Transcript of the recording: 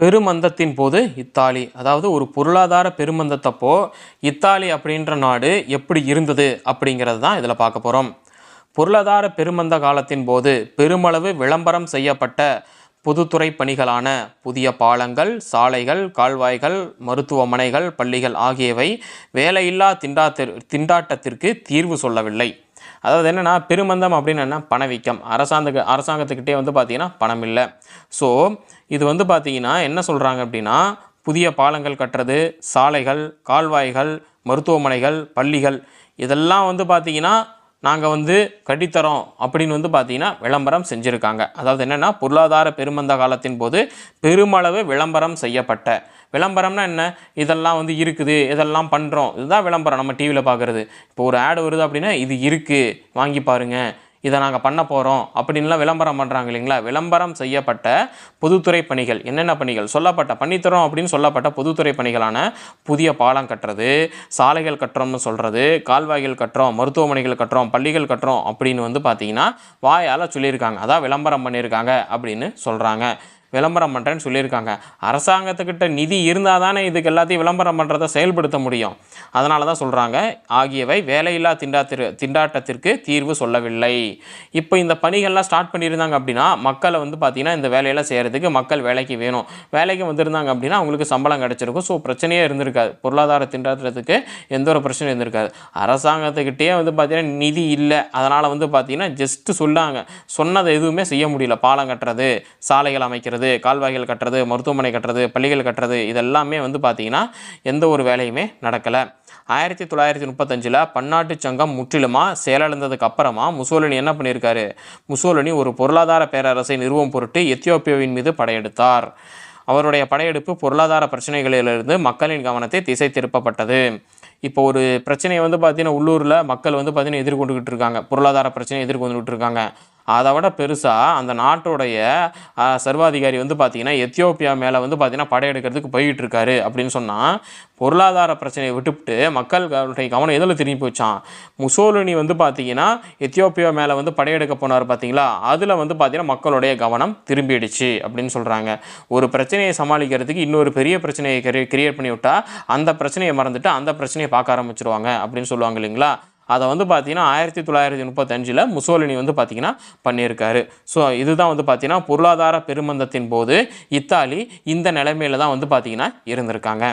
பெருமந்தத்தின் போது இத்தாலி அதாவது ஒரு பொருளாதார பெருமந்தத்தப்போ இத்தாலி அப்படின்ற நாடு எப்படி இருந்தது அப்படிங்கிறது தான் இதில் பார்க்க போகிறோம் பொருளாதார பெருமந்த காலத்தின் போது பெருமளவு விளம்பரம் செய்யப்பட்ட பொதுத்துறை பணிகளான புதிய பாலங்கள் சாலைகள் கால்வாய்கள் மருத்துவமனைகள் பள்ளிகள் ஆகியவை வேலையில்லா திண்டாத்திற் திண்டாட்டத்திற்கு தீர்வு சொல்லவில்லை. அதாவது என்னென்னா பெருமந்தம் அப்படின்னு என்ன? பணவீக்கம். அரசாங்க அரசாங்கத்துக்கிட்டே வந்து பார்த்திங்கன்னா பணம் இல்லை. ஸோ இது வந்து பார்த்திங்கன்னா என்ன சொல்கிறாங்க அப்படின்னா புதிய பாலங்கள் கட்டுறது சாலைகள் கால்வாய்கள் மருத்துவமனைகள் பள்ளிகள் இதெல்லாம் வந்து பார்த்திங்கன்னா நாங்கள் வந்து கட்டித்தரோம் அப்படின்னு வந்து பார்த்தீங்கன்னா விளம்பரம் செஞ்சுருக்காங்க. அதாவது என்னென்னா பொருளாதார பெருமந்த காலத்தின் போது பெருமளவு விளம்பரம் செய்யப்பட்ட. விளம்பரம்னா என்ன? இதெல்லாம் வந்து இருக்குது இதெல்லாம் பண்ணுறோம் இதுதான் விளம்பரம் நம்ம டிவியில் பார்க்குறது இப்போ ஒரு ஆடு வருது அப்படின்னா இது இருக்குது வாங்கி பாருங்கள் இதை நாங்கள் பண்ண போகிறோம் அப்படின்லாம் விளம்பரம் பண்ணுறாங்க இல்லைங்களா? விளம்பரம் செய்யப்பட்ட பொதுத்துறை பணிகள். என்னென்ன பணிகள்? சொல்லப்பட்ட பண்ணித்தரோம் அப்படின்னு சொல்லப்பட்ட பொதுத்துறை பணிகளான புதிய பாலம் கட்டுறது சாலைகள் கட்டுறோம்னு சொல்கிறது கால்வாய்கள் கட்டுறோம் மருத்துவமனைகள் கட்டுறோம் பள்ளிகள் கட்டுறோம் அப்படின்னு வந்து பார்த்திங்கன்னா வாயால் சொல்லியிருக்காங்க. அதான் விளம்பரம் பண்ணியிருக்காங்க அப்படின்னு சொல்கிறாங்க விளம்பரம் பண்ணுறேன்னு சொல்லியிருக்காங்க. அரசாங்கத்துக்கிட்ட நிதி இருந்தால் தானே இதுக்கு எல்லாத்தையும் விளம்பரம் பண்ணுறதை செயல்படுத்த முடியும். அதனால தான் சொல்கிறாங்க ஆகியவை வேலையில்லா திண்டாத்திரு திண்டாட்டத்திற்கு தீர்வு சொல்லவில்லை. இப்போ இந்த பணிகள்லாம் ஸ்டார்ட் பண்ணியிருந்தாங்க அப்படின்னா மக்களை வந்து பார்த்திங்கன்னா இந்த வேலையெல்லாம் செய்கிறதுக்கு மக்கள் வேலைக்கு வேணும். வேலைக்கு வந்திருந்தாங்க அப்படின்னா அவங்களுக்கு சம்பளம் கிடச்சிருக்கும். ஸோ பிரச்சனையே இருந்திருக்காது. பொருளாதார திண்டாட்டத்துக்கு எந்த ஒரு பிரச்சனையும் இருந்திருக்காது. அரசாங்கத்துக்கிட்டே வந்து பார்த்திங்கன்னா நிதி இல்லை. அதனால் வந்து பார்த்திங்கன்னா ஜஸ்ட்டு சொல்லாங்க. சொன்னதை எதுவுமே செய்ய முடியல. பாலம் கட்டுறது சாலைகள் அமைக்கிறது கால்வாய்கள் கட்டுறது மருத்துவமனை கட்டுறது பள்ளிகள் கட்டுறது இதெல்லாமே வந்து பார்த்திங்கன்னா எந்த ஒரு வேலையுமே நடக்கலை. ஆயிரத்தி தொள்ளாயிரத்தி முப்பத்தஞ்சில் பன்னாட்டு சங்கம் முற்றிலுமாக செயலிழந்ததுக்கு அப்புறமா முசோலினி என்ன பண்ணியிருக்காரு முசோலினி ஒரு பொருளாதார பேரரசை நிறுவம் பொருட்டு எத்தியோப்பியாவின் மீது படையெடுத்தார். அவருடைய படையெடுப்பு பொருளாதார பிரச்சனைகளிலிருந்து மக்களின் கவனத்தை திசை திருப்பப்பட்டது. இப்போ ஒரு பிரச்சனையை வந்து பார்த்தீங்கன்னா உள்ளூரில் மக்கள் வந்து பார்த்தீங்கன்னா எதிர்கொண்டுக்கிட்டு இருக்காங்க. பொருளாதார பிரச்சனையை எதிர்கொண்டுகிட்டு இருக்காங்க. அதை விட பெருசாக அந்த நாட்டுடைய சர்வாதிகாரி வந்து பார்த்தீங்கன்னா எத்தியோப்பியா மேலே வந்து பார்த்திங்கன்னா படையெடுக்கிறதுக்கு போயிட்டு இருக்காரு அப்படின்னு சொன்னால் பொருளாதார பிரச்சனையை விட்டுவிட்டு மக்களுடைய கவனம் எதில் திரும்பி போச்சான் முசோலினி வந்து பார்த்தீங்கன்னா எத்தியோப்பியா மேலே வந்து படையெடுக்க போனார் பார்த்தீங்களா அதில் வந்து பார்த்திங்கன்னா மக்களுடைய கவனம் திரும்பிடுச்சு அப்படின்னு சொல்கிறாங்க ஒரு பிரச்சனையை சமாளிக்கிறதுக்கு இன்னொரு பெரிய பிரச்சனையை கிரியேட் பண்ணி விட்டால் அந்த பிரச்சனையை மறந்துட்டு அந்த பிரச்சனையை பார்க்க ஆரம்பிச்சிருவாங்க அப்படின்னு சொல்லுவாங்க இல்லைங்களா? அதை வந்து பார்த்தீங்கன்னா ஆயிரத்தி தொள்ளாயிரத்தி முப்பத்தஞ்சில் முசோலினி வந்து பார்த்தீங்கன்னா பண்ணியிருக்காரு. ஸோ இதுதான் வந்து பார்த்திங்கன்னா பொருளாதார பெருமந்தத்தின் போது இத்தாலி இந்த நிலைமையில தான் வந்து பார்த்திங்கன்னா இருந்திருக்காங்க.